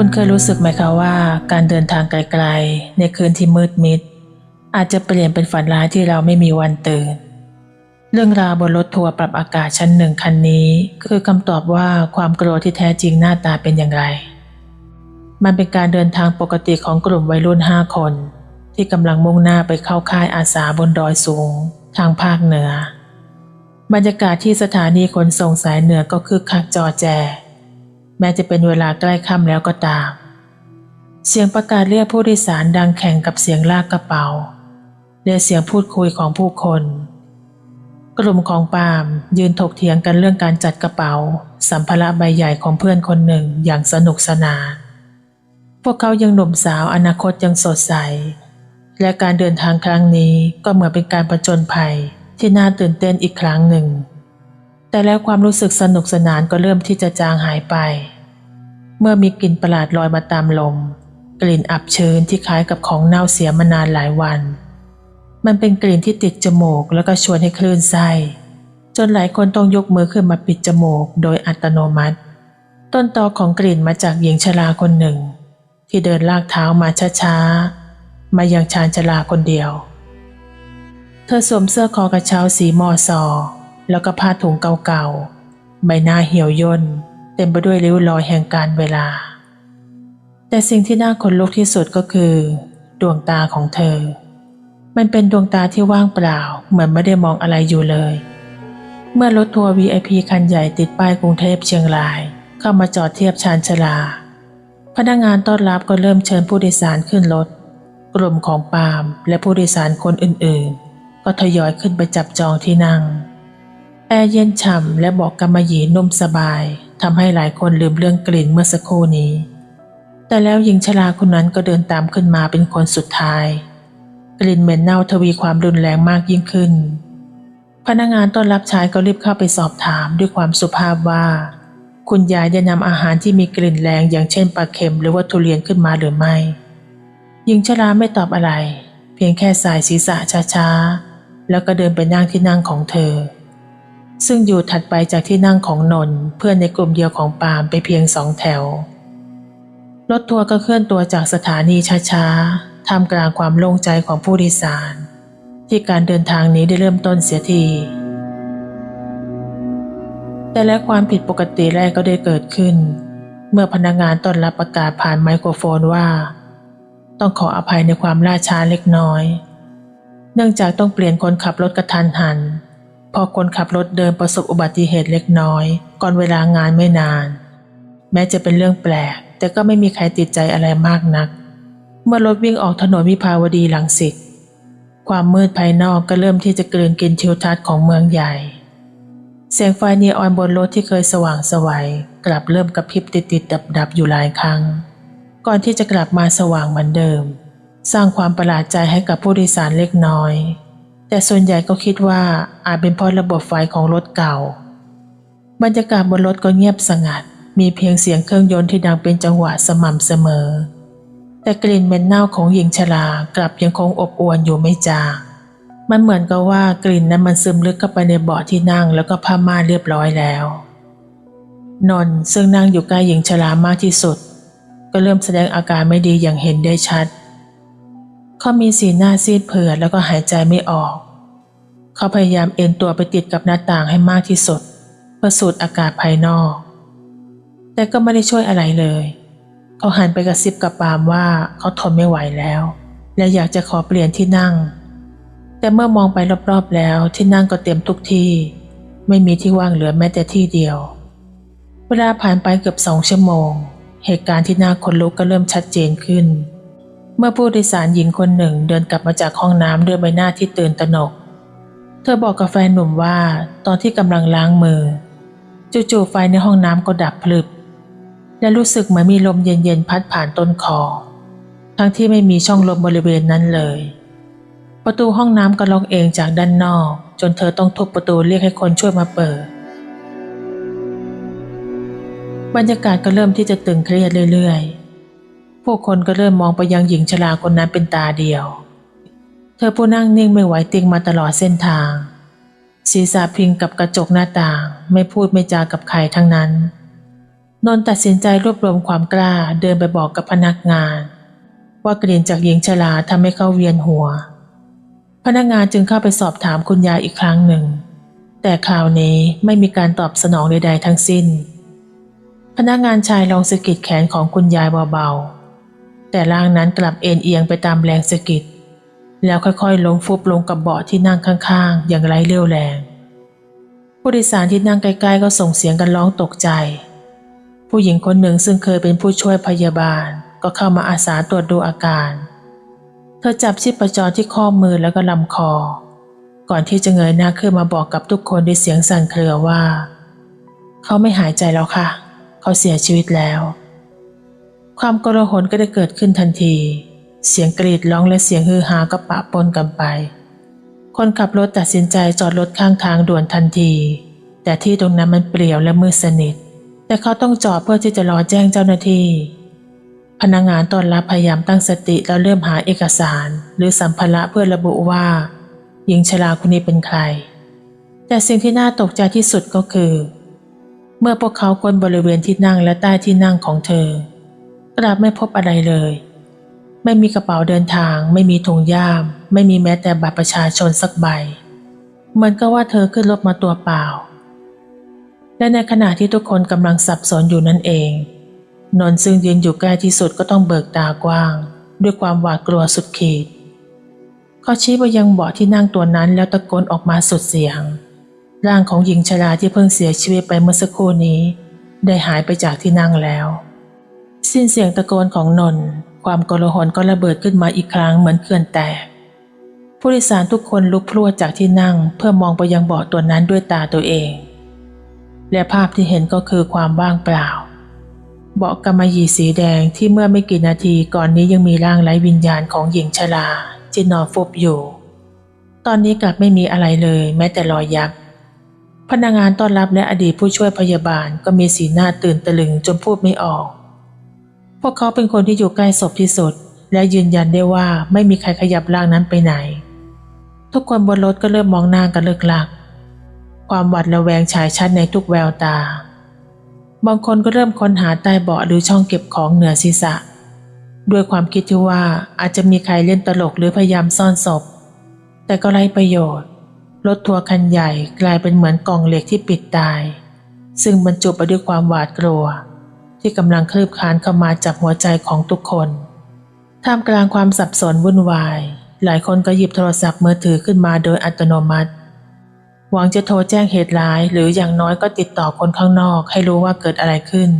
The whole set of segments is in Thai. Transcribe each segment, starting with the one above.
คุณเคยรู้สึกไหมคะว่าการเดินทางไกลๆ ในคืนที่มืดมิด อาจจะเปลี่ยนเป็นฝันร้ายที่เราไม่มีวันตื่น เรื่องราวบนรถทัวร์ปรับอากาศชั้นหนึ่งคันนี้ คือคำตอบว่าความกลัวที่แท้จริงหน้าตาเป็นอย่างไร มันเป็นการเดินทางปกติของกลุ่มวัยรุ่นห้าคน ที่กำลังมุ่งหน้าไปเข้าค่ายอาสาบนดอยสูง ทางภาคเหนือ บรรยากาศที่สถานีขนส่งสายเหนือก็คือคักจอแจ แม้จะเป็นเวลาใกล้ค่ำแล้วก็ตาม เสียงประกาศเรียกผู้โดยสารดังแข่งกับเสียงลากกระเป๋าและเสียงพูดคุยของผู้คน กลุ่มของปาล์มยืนถกเถียงกันเรื่องการจัดกระเป๋า สัมภาระใบใหญ่ของเพื่อนคนหนึ่งอย่างสนุกสนาน พวกเขายังหนุ่มสาวอนาคตยังสดใส และการเดินทางครั้งนี้ก็เหมือนเป็นการประจนภัยที่น่าตื่นเต้นอีกครั้งหนึ่ง แต่แล้วความรู้สึกสนุกสนานก็เริ่มที่จะจางหายไป เมื่อมีกลิ่นประหลาดลอยมาตามลม กลิ่นอับชื้นที่คล้ายกับของเน่าเสียมานานหลายวัน มันเป็นกลิ่นที่ติดจมูกแล้วก็ชวนให้คลื่นไส้จนหลายคนต้องยกมือขึ้นมาปิดจมูกโดยอัตโนมัติ ต้นตอของกลิ่นมาจากหญิงชราคนหนึ่ง ที่เดินลากเท้ามาช้าๆ มายังชานชราคนเดียว เธอสวมเสื้อคอกระเช้าสีมอซอ แล้วก็ผ้าถุงเก่าๆ ใบหน้าเหี่ยวย่น เต็มไปด้วยริ้วรอยแห่งการเวลา แต่สิ่งที่น่าขนลุกที่สุดก็คือ ดวงตาของเธอ มันเป็นดวงตาที่ว่างเปล่า เหมือนไม่ได้มองอะไรอยู่เลย เมื่อรถทัวร์ VIP คันใหญ่ติดป้ายกรุงเทพเชียงราย เข้ามาจอดเทียบชานชาลา พนักงานต้อนรับก็เริ่มเชิญผู้โดยสารขึ้นรถกลุ่มของปาล์มและผู้โดยสารคนอื่นๆ ก็ทยอยขึ้นไปจับจองที่นั่ง แอร์เย็นฉ่ำและบอกกำมะหยี่นุ่มสบายทำให้หลายคนลืมเรื่องกลิ่นเมื่อสักครู่นี้ แต่แล้วหญิงชราคนนั้นก็เดินตามขึ้นมาเป็นคนสุดท้าย กลิ่นเหม็นเน่าทวีความรุนแรงมากยิ่งขึ้น พนักงานต้อนรับชายก็รีบเข้าไปสอบถามด้วยความสุภาพว่า คุณยายได้นำอาหารที่มีกลิ่นแรงอย่างเช่นปลาเค็มหรือว่าทุเรียนขึ้นมาหรือไม่หญิงชราไม่ตอบอะไร เพียงแค่สายศีรษะช้าๆแล้วก็เดินไปนั่งที่นั่งของเธอ ซึ่งอยู่ถัดไปจากที่นั่งของนนเพื่อนในกลุ่มเดียวของปาล์มไปเพียงสองแถว รถทัวร์ก็เคลื่อนตัวจากสถานีช้าๆท่ามกลางความโล่งใจของผู้โดยสาร ที่การเดินทางนี้ได้เริ่มต้นเสียที แต่และความผิดปกติแรกก็ได้เกิดขึ้น เมื่อพนักงานต้อนรับประกาศผ่านไมโครโฟนว่า ต้องขออภัยในความล่าช้าเล็กน้อย เนื่องจากต้องเปลี่ยนคนขับรถกระทันหัน พอคนขับรถเดินประสบอุบัติเหตุเล็กน้อย ก่อนเวลางานไม่นาน แม้จะเป็นเรื่องแปลก แต่ก็ไม่มีใครติดใจอะไรมากนัก เมื่อรถวิ่งออกถนนวิภาวดีหลังสิตความมืดภายนอกก็เริ่มที่จะกลืนกินทิวทัศน์ของเมืองใหญ่ เสียงไฟนีออนบนรถที่เคยสว่างสวัยกลับเริ่มกระพริบติดติดดับดับอยู่หลายครั้ง ก่อนที่จะกลับมาสว่างเหมือนเดิม สร้างความประหลาดใจให้กับผู้โดยสารเล็กน้อย แต่ส่วนใหญ่ก็คิดว่าอาจเป็นเพราะระบบไฟของรถเก่า บรรยากาศบนรถก็เงียบสงัด มีเพียงเสียงเครื่องยนต์ที่ดังเป็นจังหวะสม่ำเสมอ แต่กลิ่นเหม็นเน่าของหญิงชรากลับยังคงอบอวนอยู่ไม่จางมันเหมือนกับว่ากลิ่นนั้นมันซึมลึกเข้าไปในเบาะที่นั่งแล้วก็ผ้าม่านเรียบร้อยแล้ว นนท์ซึ่งนั่งอยู่ใกล้หญิงชรามากที่สุด ก็เริ่มแสดงอาการไม่ดีอย่างเห็นได้ชัด เขามีสีหน้าซีดเผือดแล้วก็หายใจไม่ออก เขาพยายามเอนตัวไปติดกับหน้าต่างให้มากที่สุดเพื่อสูดอากาศภายนอก แต่ก็ไม่ได้ช่วยอะไรเลย เขาหันไปกระซิบกับปาล์มว่าเขาทนไม่ไหวแล้ว และอยากจะขอเปลี่ยนที่นั่ง แต่เมื่อมองไปรอบๆแล้วที่นั่งก็เต็มทุกที่ ไม่มีที่ว่างเหลือแม้แต่ที่เดียว เวลาผ่านไปเกือบสองชั่วโมง เหตุการณ์ที่น่าขนลุกก็เริ่มชัดเจนขึ้น เมื่อผู้โดยสารหญิงคนหนึ่งเดินกลับมาจากห้องน้ำด้วยใบหน้าที่ตื่นตระหนก เธอบอกกับแฟนหนุ่มว่าตอนที่กำลังล้างมือ จู่ๆไฟในห้องน้ำก็ดับพลึบ และรู้สึกเหมือนมีลมเย็นๆพัดผ่านต้นคอ ทั้งที่ไม่มีช่องลมบริเวณนั้นเลย ประตูห้องน้ำก็ล็อกเองจากด้านนอก จนเธอต้องทุบประตูเรียกให้คนช่วยมาเปิด บรรยากาศก็เริ่มที่จะตึงเครียดเรื่อยๆ ผู้คนก็เริ่มมองไปยังหญิงชราคนนั้นเป็นตาเดียว เธอผู้นั่งนิ่งไม่ไหวติงมาตลอดเส้นทาง ศีรษะพิงกับกระจกหน้าต่าง ไม่พูดไม่จากับใครทั้งนั้น นนท์ตัดสินใจรวบรวมความกล้าเดินไปบอกกับพนักงาน ว่ากลิ่นจากหญิงชราทำให้เขาเวียนหัว พนักงานจึงเข้าไปสอบถามคุณยายอีกครั้งหนึ่ง แต่คราวนี้ไม่มีการตอบสนองใดๆทั้งสิ้น พนักงานชายลองสะกิดแขนของคุณยายเบาๆ แต่ร่างนั้นกลับเอ็นเอียงไปตามแรงสะกิดแล้วค่อยๆล้มฟุบลงกับเบาะที่นั่งข้างๆ อย่างไร้เรี่ยวแรง ผู้โดยสารที่นั่งใกล้ๆ ก็ส่งเสียงกันร้องตกใจ ผู้หญิงคนหนึ่งซึ่งเคยเป็นผู้ช่วยพยาบาล ก็เข้ามาอาสาตรวจดูอาการ เธอจับชีพจรที่ข้อมือแล้วก็ลำคอ ก่อนที่จะเงยหน้าขึ้นมาบอกกับทุกคนด้วยเสียงสั่นเครือว่า เขาไม่หายใจแล้วค่ะ เขาเสียชีวิตแล้ว ความโกลาหลก็ได้เกิดขึ้นทันที เสียงกรีดร้องและเสียงฮือฮาก็ปะปนกันไป คนขับรถตัดสินใจจอดรถข้างทางด่วนทันที แต่ที่ตรงนั้นมันเปลี่ยวและมืดสนิท แต่เขาต้องจอดเพื่อที่จะรอแจ้งเจ้าหน้าที่ พนักงานต้อนรับพยายามตั้งสติแล้วเริ่มหาเอกสาร หรือสัมภาระเพื่อระบุว่า หญิงชราคนนี้เป็นใคร แต่สิ่งที่น่าตกใจที่สุดก็คือ เมื่อพวกเขาค้นบริเวณที่นั่งและใต้ที่นั่งของเธอ กลับไม่พบอะไรเลย ไม่มีกระเป๋าเดินทาง ไม่มีถุงย่าม ไม่มีแม้แต่บัตรประชาชนสักใบ เหมือนกับว่าเธอขึ้นรถมาตัวเปล่า และในขณะที่ทุกคนกำลังสับสนอยู่นั่นเอง นนท์ซึ่งยืนอยู่ใกล้ที่สุดก็ต้องเบิกตากว้าง ด้วยความหวาดกลัวสุดขีดเขาชี้ไปยังเบาะที่นั่งตัวนั้นแล้วตะโกนออกมาสุดเสียง ร่างของหญิงชราที่เพิ่งเสียชีวิตไปเมื่อสักครู่นี้ ได้หายไปจากที่นั่งแล้ว สิ้นเสียงตะโกนของนนท์ความโกลาหลก็ระเบิดขึ้นมาอีกครั้งเหมือนเขื่อนแตกผู้โดยสารทุกคนลุกพรวดจากที่นั่ง เพื่อมองไปยังเบาะตัวนั้นด้วยตาตัวเอง และภาพที่เห็นก็คือความว่างเปล่า เบาะกำมะหยี่สีแดงที่เมื่อไม่กี่นาทีก่อนนี้ยังมีร่างไร้วิญญาณของหญิงชราที่นอนฟุบอยู่ ตอนนี้กลับไม่มีอะไรเลย แม้แต่รอยยับพนักงานต้อนรับและอดีตผู้ช่วยพยาบาลก็มีสีหน้าตื่นตะลึงจนพูดไม่ออก วกเขาเป็นคนที่อยู่ใกล้ศพที่สุด และยืนยันได้ว่าไม่มีใครขยับร่างนั้นไปไหน ทุกคนบนรถก็เริ่มมองหน้ากันเลิกลัก ความหวาดระแวงฉายชัดในทุกแววตา บางคนก็เริ่มค้นหาใต้เบาะหรือช่องเก็บของเหนือศีรษะ ด้วยความคิดที่ว่าอาจจะมีใครเล่นตลกหรือพยายามซ่อนศพ แต่ก็ไร้ประโยชน์ รถทัวร์คันใหญ่กลายเป็นเหมือนกล่องเหล็กที่ปิดตาย ซึ่งบรรจุไปด้วยความหวาดกลัว ที่กำลังคลืบคลานเข้ามาจากหัวใจของทุกคนท่ามกลางความสับสนวุ่นวาย หลายคนก็หยิบโทรศัพท์มือถือขึ้นมาโดยอัตโนมัติ หวังจะโทรแจ้งเหตุร้าย หรืออย่างน้อยก็ติดต่อคนข้างนอกให้รู้ว่าเกิดอะไรขึ้น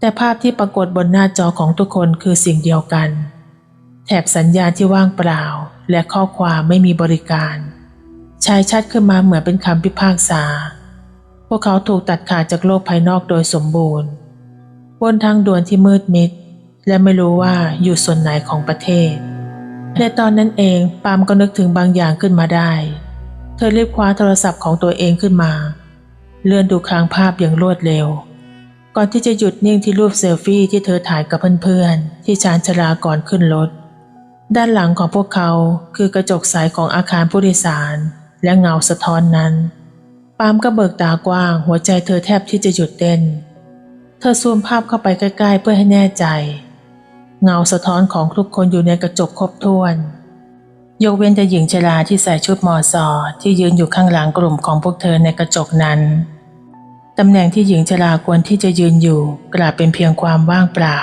แต่ภาพที่ปรากฏบนหน้าจอของทุกคนคือสิ่งเดียวกัน แถบสัญญาณที่ว่างเปล่า และข้อความไม่มีบริการ ชายชัดขึ้นมาเหมือนเป็นคำพิพากษา พวกเขาถูกตัดขาดจากโลกภายนอกโดยสมบูรณ์ บนทางด่วนที่มืดมิด และไม่รู้ว่าอยู่ส่วนไหนของประเทศ ในตอนนั้นเองปามก็นึกถึงบางอย่างขึ้นมาได้ เธอรีบคว้าโทรศัพท์ของตัวเองขึ้นมา เลื่อนดูค้างภาพอย่างรวดเร็ว ก่อนที่จะหยุดนิ่งที่รูปเซลฟี่ที่เธอถ่ายกับเพื่อนๆที่ชานชาลาก่อนขึ้นรถด้านหลังของพวกเขาคือกระจกใสของอาคารผู้โดยสาร และเงาสะท้อนนั้น ปามก็เบิกตากว้าง หัวใจเธอแทบที่จะหยุดเต้น เธอซูมภาพเข้าไปใกล้ๆ เพื่อให้แน่ใจ เงาสะท้อนของทุกคนอยู่ในกระจกครบถ้วน ยกเว้นแต่หญิงชราที่ใส่ชุดมอซอที่ยืนอยู่ข้างหลังกลุ่มของพวกเธอในกระจกนั้น ตำแหน่งที่หญิงชราควรที่จะยืนอยู่กลับเป็นเพียงความว่างเปล่า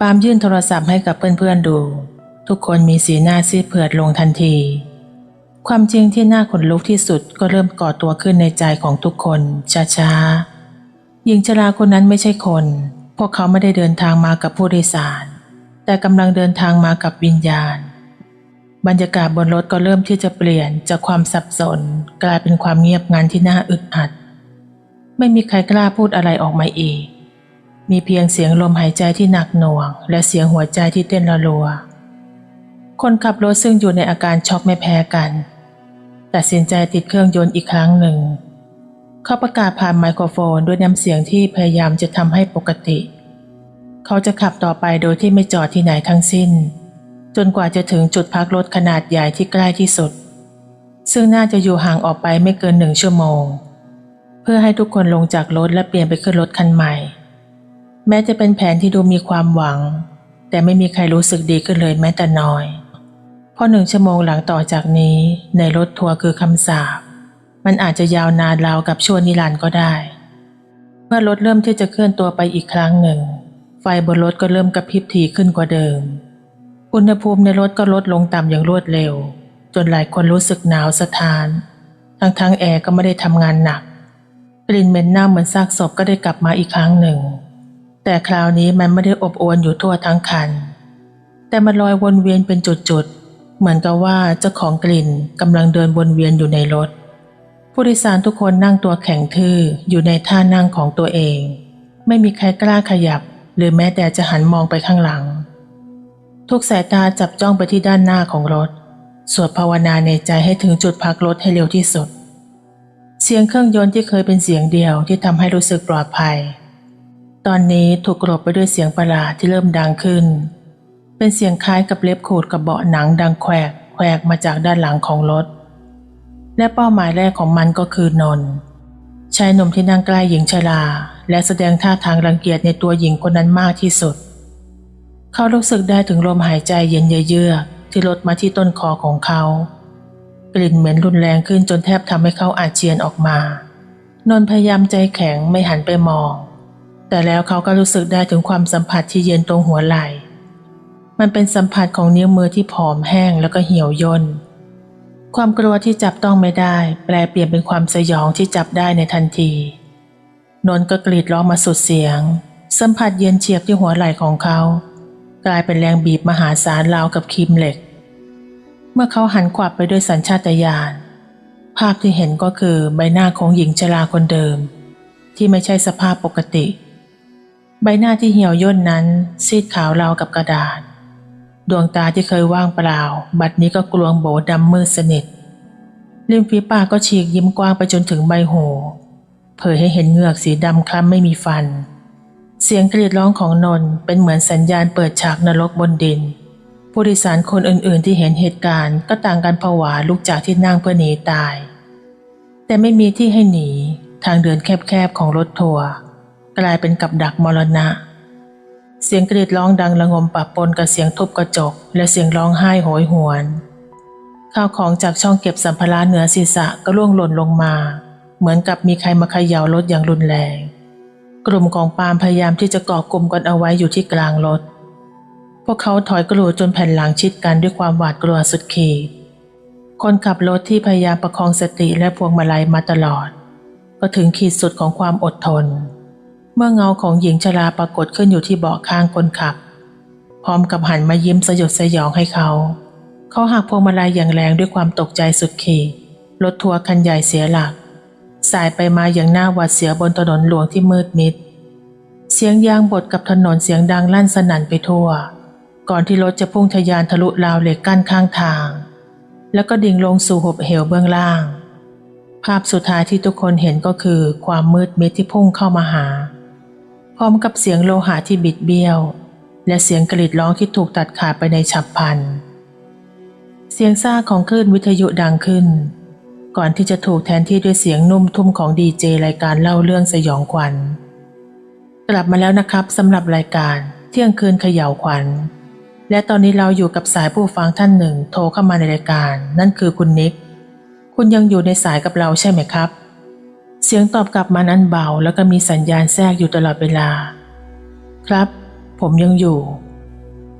ปามยื่นโทรศัพท์ให้กับเพื่อนๆดู ทุกคนมีสีหน้าซีดเผือดลงทันที ความจริงที่น่าขนลุกที่สุดก็เริ่มก่อตัวขึ้นในใจของทุกคนช้าๆ หญิงชราคนนั้นไม่ใช่คน พวกเขาไม่ได้เดินทางมากับผู้โดยสาร แต่กำลังเดินทางมากับวิญญาณ บรรยากาศบนรถก็เริ่มที่จะเปลี่ยนจากความสับสน กลายเป็นความเงียบงันที่น่าอึดอัด ไม่มีใครกล้าพูดอะไรออกมาอีก มีเพียงเสียงลมหายใจที่หนักหน่วง และเสียงหัวใจที่เต้นระรัวคนขับรถซึ่งอยู่ในอาการช็อกไม่แพ้กัน ตัดสินใจติดเครื่องยนต์อีกครั้งหนึ่ง เขาประกาศผ่านไมโครโฟนด้วยน้ำเสียงที่พยายามจะทำให้ปกติ เขาจะขับต่อไปโดยที่ไม่จอดที่ไหนทั้งสิ้น จนกว่าจะถึงจุดพักรถขนาดใหญ่ที่ใกล้ที่สุด ซึ่งน่าจะอยู่ห่างออกไปไม่เกินหนึ่งชั่วโมง เพื่อให้ทุกคนลงจากรถและเปลี่ยนไปขึ้นรถคันใหม่ แม้จะเป็นแผนที่ดูมีความหวัง แต่ไม่มีใครรู้สึกดีขึ้นเลยแม้แต่น้อย เพราะหนึ่งชั่วโมงหลังต่อจากนี้ในรถทัวร์คือคำสาป มันอาจจะยาวนานราวกับชั่วนิรันดร์ก็ได้ เมื่อรถเริ่มที่จะเคลื่อนตัวไปอีกครั้งหนึ่ง ไฟบนรถก็เริ่มกระพริบถี่ขึ้นกว่าเดิม อุณหภูมิในรถก็ลดลงต่ำอย่างรวดเร็ว จนหลายคนรู้สึกหนาวสะท้าน ทั้งๆแอร์ก็ไม่ได้ทำงานหนัก กลิ่นเหม็นเน่าเหมือนซากศพก็ได้กลับมาอีกครั้งหนึ่ง แต่คราวนี้มันไม่ได้อบอวนอยู่ทั่วทั้งคัน แต่มันลอยวนเวียนเป็นจุดๆเหมือนกับว่าเจ้าของกลิ่นกำลังเดินวนเวียนอยู่ในรถ ผู้โดยสารทุกคนนั่งตัวแข็งทื่ออยู่ในท่านั่งของตัวเอง ไม่มีใครกล้าขยับ หรือแม้แต่จะหันมองไปข้างหลัง ทุกสายตาจับจ้องไปที่ด้านหน้าของรถ สวดภาวนาในใจให้ถึงจุดพักรถให้เร็วที่สุด เสียงเครื่องยนต์ที่เคยเป็นเสียงเดียวที่ทำให้รู้สึกปลอดภัย ตอนนี้ถูกกลบไปด้วยเสียงประหลาดที่เริ่มดังขึ้น เป็นเสียงคล้ายกับเล็บขูดกับเบาะหนังดังแควกแควกมาจากด้านหลังของรถ และเป้าหมายแรกของมันก็คือนนท์ชายหนุ่มที่นั่งใกล้หญิงชราและแสดงท่าทางรังเกียจในตัวหญิงคนนั้นมากที่สุด เขารู้สึกได้ถึงลมหายใจเย็นเยือกที่ลดมาที่ต้นคอของเขา กลิ่นเหม็นรุนแรงขึ้นจนแทบทำให้เขาอาเจียนออกมา นนท์พยายามใจแข็งไม่หันไปมอง แต่แล้วเขาก็รู้สึกได้ถึงความสัมผัสที่เย็นตรงหัวไหล่ มันเป็นสัมผัสของนิ้วมือที่ผอมแห้งแล้วก็เหี่ยวย่น ความกลัวที่จับต้องไม่ได้ แปลเปลี่ยนเป็นความสยองที่จับได้ในทันที นนท์ก็กรีดร้องมาสุดเสียง สัมผัสเย็นเฉียบที่หัวไหล่ของเขา กลายเป็นแรงบีบมหาศาลราวกับคีมเหล็ก เมื่อเขาหันขวับไปด้วยสัญชาตญาณภาพที่เห็นก็คือใบหน้าของหญิงชราคนเดิม ที่ไม่ใช่สภาพปกติ ใบหน้าที่เหี่ยวย่นนั้น ซีดขาวราวกับกระดาษ ดวงตาที่เคยว่างเปล่า บัดนี้ก็กลวงโบดำมืดสนิทริมฝีปากก็ฉีกยิ้มกว้างไปจนถึงใบหูเผยให้เห็นเหงือกสีดำคล้ำไม่มีฟัน เสียงกรีดร้องของนนเป็นเหมือนสัญญาณเปิดฉากนรกบนดิน ผู้โดยสารคนอื่น ๆ ที่เห็นเหตุการณ์ก็ต่างกันผวาลุกจากที่นั่งเพื่อหนีตาย แต่ไม่มีที่ให้หนี ทางเดินแคบ ๆ ของรถทัวร์กลายเป็นกับดักมรณะ เสียงกรีดร้องดังระงมปะปนกับเสียงทุบกระจก และเสียงร้องไห้โหยหวน ข้าวของจากช่องเก็บสัมภาระเหนือศีรษะก็ร่วงหล่นลงมา เหมือนกับมีใครมาเขย่ารถอย่างรุนแรง กลุ่มของปามพยายามที่จะเกาะกลุ่มกันเอาไว้อยู่ที่กลางรถ พวกเขาถอยกรูจนแผ่นหลังชิดกันด้วยความหวาดกลัวสุดขีด คนขับรถที่พยายามประคองสติและพวงมาลัยมาตลอด ก็ถึงขีดสุดของความอดทน เมื่อเงาของหญิงชราปรากฏขึ้นอยู่ที่เบาะข้างคนขับ พร้อมกับหันมายิ้มสยดสยองให้เขา เขาหักพวงมาลัยอย่างแรงด้วยความตกใจสุดขีดรถทัวร์คันใหญ่เสียหลัก สายไปมาอย่างหน้าหวาดเสียบนถนนหลวงที่มืดมิด เสียงยางบดกับถนนเสียงดังลั่นสนั่นไปทั่ว ก่อนที่รถจะพุ่งทะยานทะลุราวเหล็กกั้นข้างทาง แล้วก็ดิ่งลงสู่หุบเหวเบื้องล่าง ภาพสุดท้ายที่ทุกคนเห็นก็คือความมืดมิดที่พุ่งเข้ามาหา พร้อมกับเสียงโลหะที่บิดเบี้ยว และเสียงกรีดร้องที่ถูกตัดขาดไปในฉับพลัน เสียงซ่าของคลื่นวิทยุดังขึ้น ก่อนที่จะถูกแทนที่ด้วยเสียงนุ่มทุ่มของดีเจรายการเล่าเรื่องสยองขวัญ กลับมาแล้วนะครับสำหรับรายการเที่ยงคืนเขย่าวขวัญ และตอนนี้เราอยู่กับสายผู้ฟังท่านหนึ่งโทรเข้ามาในรายการ นั่นคือคุณนิก คุณยังอยู่ในสายกับเราใช่ไหมครับ เสียงตอบกลับมานั้นเบาแล้วก็มีสัญญาณแทรกอยู่ตลอดเวลา ครับ ผมยังอยู่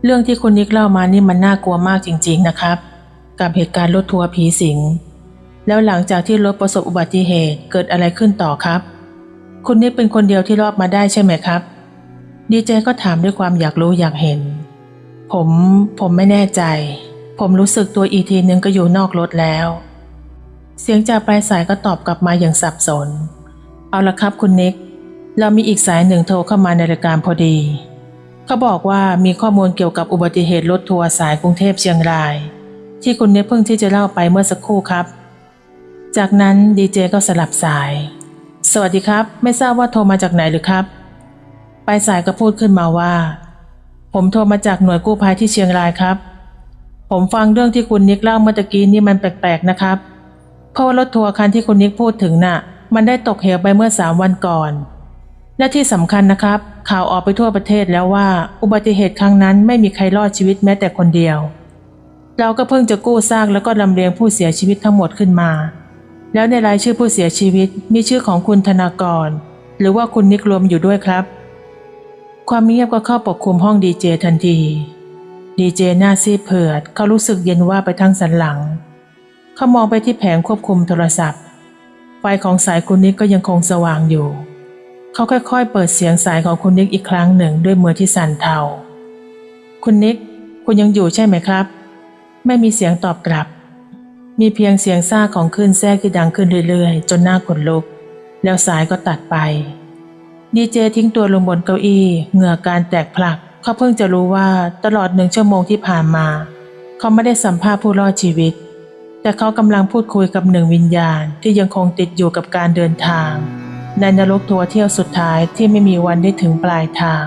เรื่องที่คุณนิกเล่ามานี่มันน่ากลัวมากจริง ๆนะครับ กับเหตุการณ์รถทัวร์ผีสิง แล้วหลังจากที่รถประสบอุบัติเหตุเกิดอะไรขึ้นต่อครับ คุณนิกเป็นคนเดียวที่รอดมาได้ใช่ไหมครับ ดีเจก็ถามด้วยความอยากรู้อยากเห็น ผม ผมไม่แน่ใจ ผมรู้สึกตัวอีกทีนึงก็อยู่นอกรถแล้ว เสียงจากปลายสายก็ตอบกลับมาอย่างสับสน เอาละครับคุณนิก เรามีอีกสายหนึ่งโทรเข้ามาในรายการพอดี เขาบอกว่ามีข้อมูลเกี่ยวกับอุบัติเหตุรถทัวร์สายกรุงเทพเชียงราย ที่คุณนิกเพิ่งที่จะเล่าไปเมื่อสักครู่ครับ จากนั้นดีเจก็สลับสาย สวัสดีครับ ไม่ทราบว่าโทรมาจากไหนหรือครับ ปลายสายก็พูดขึ้นมาว่า ผมโทรมาจากหน่วยกู้ภัยที่เชียงรายครับ ผมฟังเรื่องที่คุณนิกเล่าเมื่อตะกี้นี่มันแปลกๆนะครับ เพราะว่ารถทัวร์คันที่คุณนิกพูดถึงน่ะ มันได้ตกเหวไปเมื่อสามวันก่อน และที่สำคัญนะครับ ข่าวออกไปทั่วประเทศแล้วว่า อุบัติเหตุครั้งนั้นไม่มีใครรอดชีวิตแม้แต่คนเดียว เราก็เพิ่งจะกู้ซากแล้วก็ลำเลียงผู้เสียชีวิตทั้งหมดขึ้นมา แล้วในรายชื่อผู้เสียชีวิตมีชื่อของคุณธนากร หรือว่าคุณนิกรวมอยู่ด้วยครับ ความเงียบก็เข้าปกคลุมห้องดีเจทันทีดีเจหน้าซีดเผือดเขารู้สึกเย็นว่าไปทั้งสันหลัง เขามองไปที่แผงควบคุมโทรศัพท์ ไฟของสายคุณนิกก็ยังคงสว่างอยู่ เขาค่อยๆ เปิดเสียงสายของคุณนิกอีกครั้งหนึ่งด้วยมือที่สั่นเทา คุณนิก คุณยังอยู่ใช่ไหมครับ ไม่มีเสียงตอบกลับ มีเพียงเสียงซ่าของคลื่นแทรกที่ดังขึ้นเรื่อยๆ จนหน้าขนลุก แล้วสายก็ตัดไป ดีเจทิ้งตัวลงบนเก้าอี้เหงื่อการแตกพลัก เขาเพิ่งจะรู้ว่าตลอดหนึ่งชั่วโมงที่ผ่านมา เขาไม่ได้สัมภาษณ์ผู้รอดชีวิต แต่เขากำลังพูดคุยกับหนึ่งวิญญาณที่ยังคงติดอยู่กับการเดินทาง ในนรกทัวร์เที่ยวสุดท้ายที่ไม่มีวันได้ถึงปลายทาง